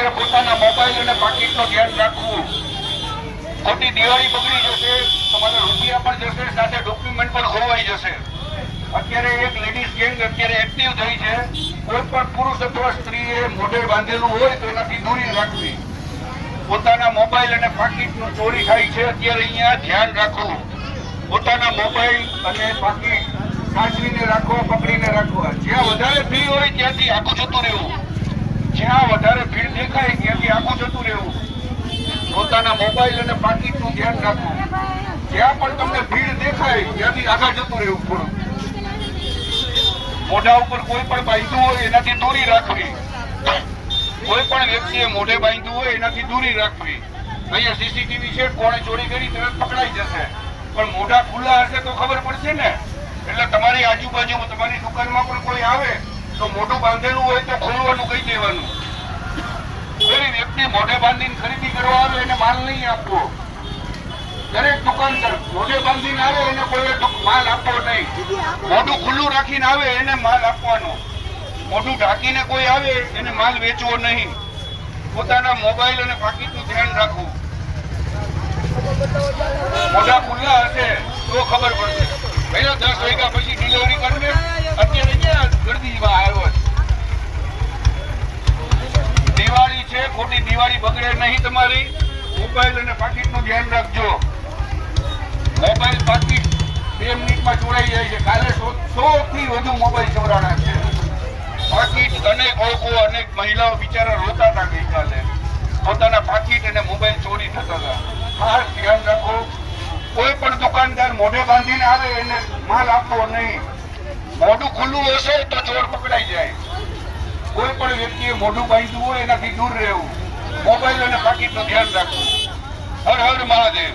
અત્યારે પોતાના મોબાઈલ અને પાકીટનું ધ્યાન રાખવું. ખોટી દિવાળી બગડી જશે, તમારા રૂપિયા પણ જશે, સાથે ડોક્યુમેન્ટ પણ ખોવાઈ જશે. અત્યારે એક લેડીઝ ગેંગ અત્યારે એક્ટિવ થઈ છે. કોઈ પણ પુરુષ અથવા સ્ત્રીએ મોઢે બાંધેલું હોય તો એનાથી દૂરી રાખવી. પોતાના મોબાઈલ અને પાકીટનું ચોરી થાય છે, અત્યારે અહીંયા ધ્યાન રાખવું પોતાના મોબાઈલ અને પાકીટ સાચવીને રાખવા પકડીને રાખવા જ્યાં વધારે ફ્રી હોય ત્યાંથી આખું જતું રહેવું જ્યાં વધારે ભીડ દેખાય જતું રહેવું. પોતાના મોબાઈલ અને પાકીટનું ધ્યાન રાખવું. જ્યાં પણ તમને ભીડ દેખાય, ત્યાંથી આગળ જતું રહેવું થોડું મોઢા ઉપર કોઈ પણ બાંધ્યું હોય, એનાથી દૂરી રાખવી. કોઈ પણ વ્યક્તિએ મોઢે બાંધ્યું હોય, એનાથી દૂરી રાખવી. અહીંયા સીસીટીવી છે, કોણે ચોરી કરી, તરત પકડાઈ જશે. પણ મોઢા ખુલ્લા હશે તો ખબર પડશે ને. એટલે તમારી આજુબાજુ તમારી દુકાનમાં પણ કોઈ આવે, તો મોઢું બાંધેલું હોય તો ખોલવાનું કહી દેવાનું. કરવા દરેક ઢાંકીને કોઈ આવે એને માલ વેચવો નહીં. પોતાના મોબાઈલ અને પાકીટનું ધ્યાન રાખવું. મોઢા ખુલ્લા હશે તો ખબર પડશે. પહેલા દસ વાગ્યા પછી ડિલિવરી કરને ખોટી દિવાળી બગડે નહીં તમારી. મોબાઈલ અને પાકીટનું ધ્યાન રાખજો. મોબાઈલ, પાકીટ બે મિનિટમાં ચોરાઈ જાય છે. કાલે સો થી વધુ મોબાઈલ ચોરાણા છે. પાકીટ અનેક લોકો અનેક મહિલાઓ બિચારા રોતા હતા ગઈકાલે પોતાના પાકીટ અને મોબાઈલ ચોરી થતા હતા. ખાસ ધ્યાન રાખો. કોઈ પણ દુકાનદાર મોઢે બાંધીને આવે એને માલ આપવો નહીં. મોઢું ખુલ્લું હશે તો ચોર પકડાઈ જાય. મોઢું બાંધ્યું હોય એનાથી દૂર રહેવું. મોબાઈલ અને પાકીટનું ધ્યાન રાખવું. હર હર મહાદેવ.